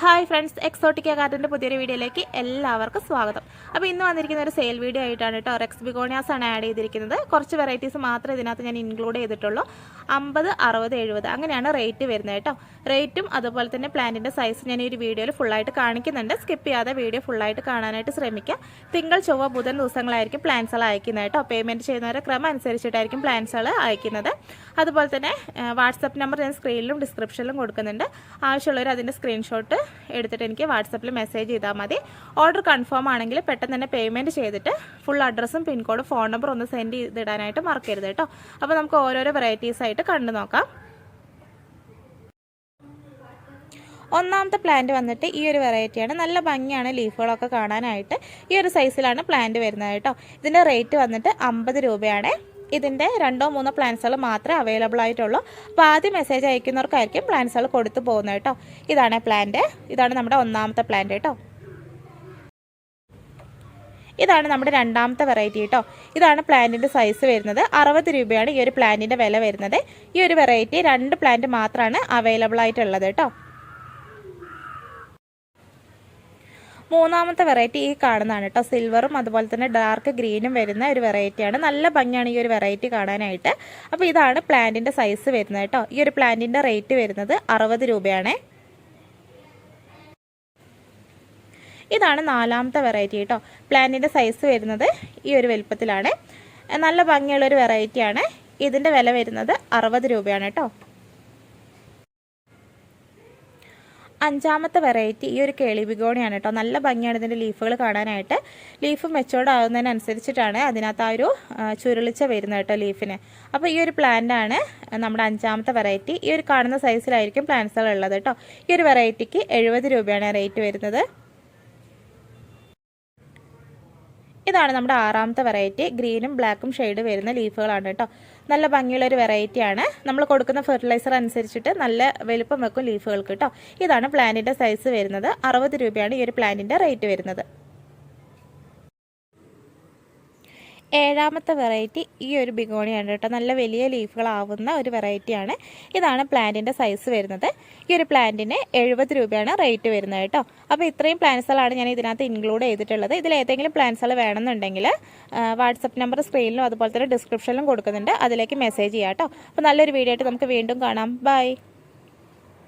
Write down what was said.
Hi friends Exotica ഗാർഡന്റെ പുതിയൊരു വീഡിയോയിലേക്ക് എല്ലാവർക്കും സ്വാഗതം. അപ്പോൾ ഇന്ന് വന്നിരിക്കുന്ന ഒരു സെയിൽ വീഡിയോ ആയിട്ടാണ് കേട്ടോ റെക്സ് ബിഗോണിയാസ് ആണ് ആഡ് ചെയ്തിരിക്കുന്നത്. കുറച്ച് വെറൈറ്റീസ് മാത്രമേ ഇതിനകത്ത് ഞാൻ ഇൻക്ലൂഡ് ചെയ്തിട്ടുള്ളൂ. അമ്പത് അറുപത് എഴുപത് അങ്ങനെയാണ് റേറ്റ് വരുന്നത് കേട്ടോ. റേറ്റും അതുപോലെ തന്നെ പ്ലാന്റിന്റെ സൈസ് ഞാൻ ഈ ഒരു വീഡിയോയിൽ ഫുള്ളായിട്ട് കാണിക്കുന്നുണ്ട്. സ്കിപ്പ് ചെയ്യാതെ വീഡിയോ ഫുള്ളായിട്ട് കാണാനായിട്ട് ശ്രമിക്കുക. തിങ്കൾ ചൊവ്വ ബുധൻ ദിവസങ്ങളായിരിക്കും പ്ലാൻസുകൾ അയക്കുന്നത് കേട്ടോ. പേയ്മെന്റ് ചെയ്യുന്നവരുടെ ക്രമം അനുസരിച്ചിട്ടായിരിക്കും പ്ലാൻസുകൾ അയക്കുന്നത്. അതുപോലെ തന്നെ വാട്സപ്പ് നമ്പർ ഞാൻ സ്ക്രീനിലും ഡിസ്ക്രിപ്ഷനിലും കൊടുക്കുന്നുണ്ട്. ആവശ്യമുള്ളവർ അതിന്റെ സ്ക്രീൻഷോട്ട് എടുത്തിട്ട് എനിക്ക് വാട്സപ്പിൽ മെസ്സേജ് ചെയ്താൽ മതി. ഓർഡർ കൺഫേം ആണെങ്കിൽ പെട്ടെന്ന് തന്നെ പേയ്മെന്റ് ചെയ്തിട്ട് ഫുൾ അഡ്രസ്സും പിൻകോഡും ഫോൺ നമ്പർ ഒന്ന് സെൻഡ് ചെയ്തിടാനായിട്ട് മറക്കരുത് കേട്ടോ. അപ്പോൾ നമുക്ക് ഓരോരോ വെറൈറ്റീസ് ആയിട്ട് കണ്ടു നോക്കാം. ഒന്നാമത്തെ പ്ലാന്റ് വന്നിട്ട് ഈ ഒരു വെറൈറ്റിയാണ് നല്ല ഭംഗിയാണ് ലീഫുകളൊക്കെ കാണാനായിട്ട്. ഈ ഒരു സൈസിലാണ് പ്ലാന്റ് വരുന്നത് കേട്ടോ. ഇതിന്റെ റേറ്റ് വന്നിട്ട് അമ്പത് രൂപയാണ്. ഇതിന്റെ രണ്ടോ മൂന്നോ പ്ലാൻസുകൾ മാത്രമേ അവൈലബിൾ ആയിട്ടുള്ളൂ. അപ്പോൾ ആദ്യം മെസ്സേജ് അയക്കുന്നവർക്കായിരിക്കും പ്ലാൻസുകൾ കൊടുത്തു പോകുന്നത് കേട്ടോ. ഇതാണ് പ്ലാന്റ് ഇതാണ് നമ്മുടെ ഒന്നാമത്തെ പ്ലാന്റ് കേട്ടോ. ഇതാണ് നമ്മുടെ രണ്ടാമത്തെ വെറൈറ്റി കേട്ടോ. ഇതാണ് പ്ലാന്റിന്റെ സൈസ് വരുന്നത്. അറുപത് രൂപയാണ് ഈ ഒരു പ്ലാന്റിന്റെ വില വരുന്നത്. ഈ ഒരു വെറൈറ്റി രണ്ട് പ്ലാന്റ് മാത്രമാണ് അവൈലബിൾ ആയിട്ടുള്ളത് കേട്ടോ. മൂന്നാമത്തെ വെറൈറ്റി ഈ കാണുന്നതാണ് കേട്ടോ. സിൽവറും അതുപോലെ തന്നെ ഡാർക്ക് ഗ്രീനും വരുന്ന ഒരു വെറൈറ്റിയാണ് നല്ല ഭംഗിയാണ് ഈ ഒരു വെറൈറ്റി കാണാനായിട്ട്. അപ്പോൾ ഇതാണ് പ്ലാന്റിന്റെ സൈസ് വരുന്നത് കേട്ടോ. ഈ ഒരു പ്ലാന്റിന്റെ റേറ്റ് വരുന്നത് അറുപത് രൂപയാണേ. ഇതാണ് നാലാമത്തെ വെറൈറ്റി കേട്ടോ. പ്ലാന്റിന്റെ സൈസ് വരുന്നത് ഈ ഒരു വലുപ്പത്തിലാണ്. നല്ല ഭംഗിയുള്ളൊരു വെറൈറ്റിയാണ് ഇതിന്റെ വില വരുന്നത് അറുപത് രൂപയാണ് കേട്ടോ. അഞ്ചാമത്തെ വെറൈറ്റി ഈ ഒരു കേളി ബിഗോണിയാണ് കേട്ടോ. നല്ല ഭംഗിയാണ് ഇതിന്റെ ലീഫുകൾ കാണാനായിട്ട്. ലീഫ് മെച്ചോർഡ് ആകുന്നതിനനുസരിച്ചിട്ടാണ് അതിനകത്ത് ആ ഒരു ചുരുളിച്ച വരുന്നത് കേട്ടോ ലീഫിന് അപ്പോൾ ഈ ഒരു പ്ലാന്റാണ് നമ്മുടെ അഞ്ചാമത്തെ വെറൈറ്റി ഈ ഒരു കാണുന്ന സൈസിലായിരിക്കും പ്ലാന്റ്സുകൾ ഉള്ളത് കേട്ടോ. ഈ ഒരു വെറൈറ്റിക്ക് എഴുപത് രൂപയാണ് റേറ്റ് വരുന്നത്. ഇതാണ് നമ്മുടെ ആറാമത്തെ വെറൈറ്റി ഗ്രീനും ബ്ലാക്കും ഷെയ്ഡ് വരുന്ന ലീഫുകളാണ് കേട്ടോ. നല്ല ഭംഗിയുള്ളൊരു വെറൈറ്റിയാണ് നമ്മൾ കൊടുക്കുന്ന ഫെർട്ടിലൈസർ അനുസരിച്ചിട്ട് നല്ല വലുപ്പം വെക്കും ലീഫുകൾക്ക് കേട്ടോ. ഇതാണ് പ്ലാന്റിന്റെ സൈസ് വരുന്നത്. അറുപത് രൂപയാണ് ഈ ഒരു പ്ലാന്റിന്റെ റേറ്റ് വരുന്നത്. ഏഴാമത്തെ വെറൈറ്റി ഈ ഒരു ബിഗോണിയാണ് കേട്ടോ. നല്ല വലിയ ലീഫുകളാവുന്ന ഒരു വെറൈറ്റിയാണ് ഇതാണ് പ്ലാന്റിന്റെ സൈസ് വരുന്നത്. ഈ ഒരു പ്ലാന്റിന് എഴുപത് രൂപയാണ് റേറ്റ് വരുന്നത് കേട്ടോ. അപ്പോൾ ഇത്രയും പ്ലാന്റ്സുകളാണ് ഞാൻ ഇതിനകത്ത് ഇൻക്ലൂഡ് ചെയ്തിട്ടുള്ളത്. ഇതിൽ ഏതെങ്കിലും പ്ലാന്റ്സുകൾ വേണമെന്നുണ്ടെങ്കിൽ വാട്സപ്പ് നമ്പർ സ്ക്രീനിലും അതുപോലെ തന്നെ ഡിസ്ക്രിപ്ഷനിലും കൊടുക്കുന്നുണ്ട്. അതിലേക്ക് മെസ്സേജ് ചെയ്യാം കേട്ടോ. അപ്പോൾ നല്ലൊരു വീഡിയോ ആയിട്ട് നമുക്ക് വീണ്ടും കാണാം. ബൈ